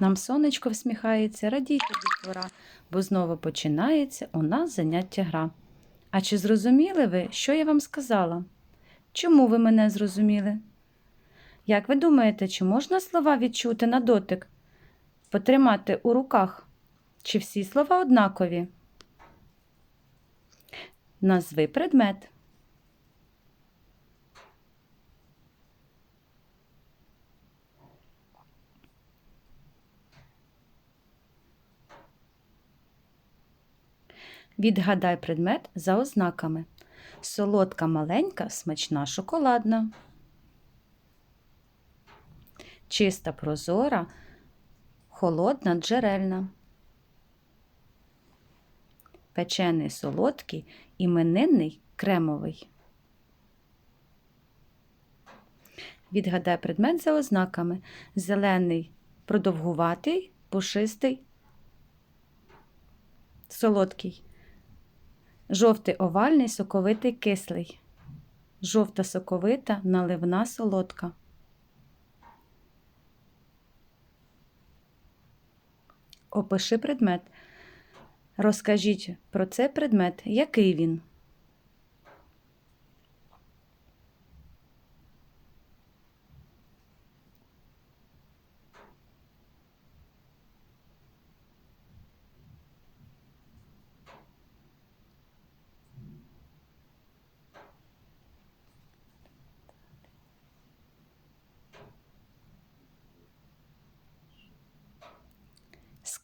Нам сонечко всміхається, радійте дітвора, бо знову починається у нас заняття гра. А чи зрозуміли ви, що я вам сказала? Чому ви мене зрозуміли? Як ви думаєте, чи можна слова відчути на дотик? Потримати у руках? Чи всі слова однакові? Назви предмет. Відгадай предмет за ознаками. Солодка маленька, смачна шоколадна. Чиста прозора, холодна джерельна. Печений солодкий, іменинний кремовий. Відгадай предмет за ознаками. Зелений продовгуватий, пушистий, солодкий. Жовтий овальний, соковитий кислий. Жовта соковита, наливна солодка. Опиши предмет. Розкажіть про цей предмет, який він.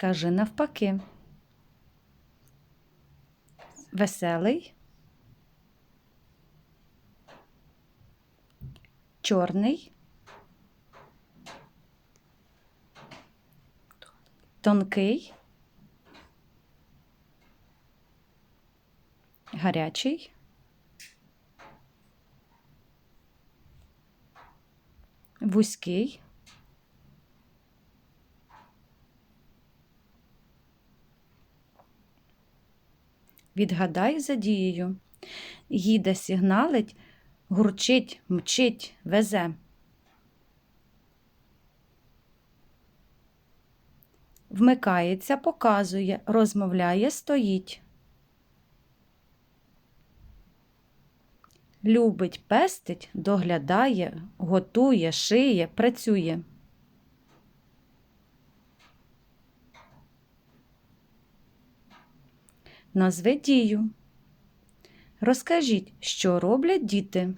Скажи навпаки. Веселий. Чорний. Тонкий. Гарячий. Вузький. Відгадай за дією. Їде сигналить, гурчить, мчить, везе. Вмикається, показує, розмовляє, стоїть. Любить, пестить, доглядає, готує, шиє, працює. Назви дію. Розкажіть, що роблять діти.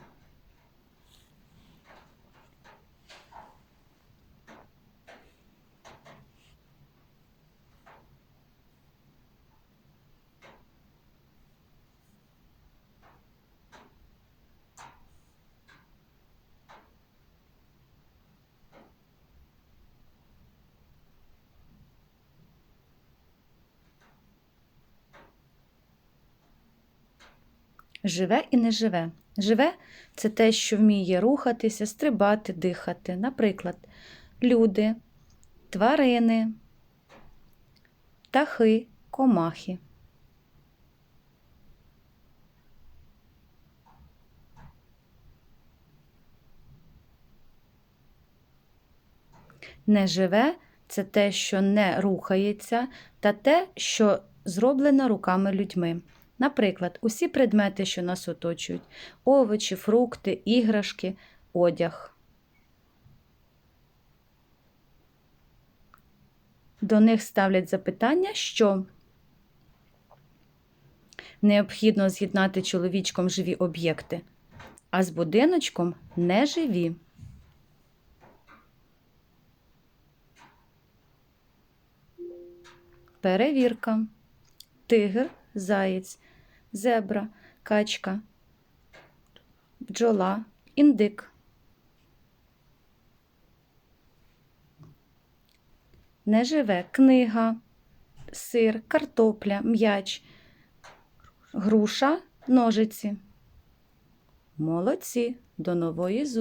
Живе і не живе. Живе це те, що вміє рухатися, стрибати, дихати. Наприклад, люди, тварини, птахи, комахи. Не живе це те, що не рухається, та те, що зроблено руками людьми. Наприклад, усі предмети, що нас оточують: овочі, фрукти, іграшки, одяг. До них ставлять запитання, що необхідно з'єднати чоловічком живі об'єкти, а з будиночком неживі. Перевірка. Тигр, заєць, зебра, качка, бджола, індик. Неживе книга, сир, картопля, м'яч, груша, ножиці. Молодці. До нової зустрічі!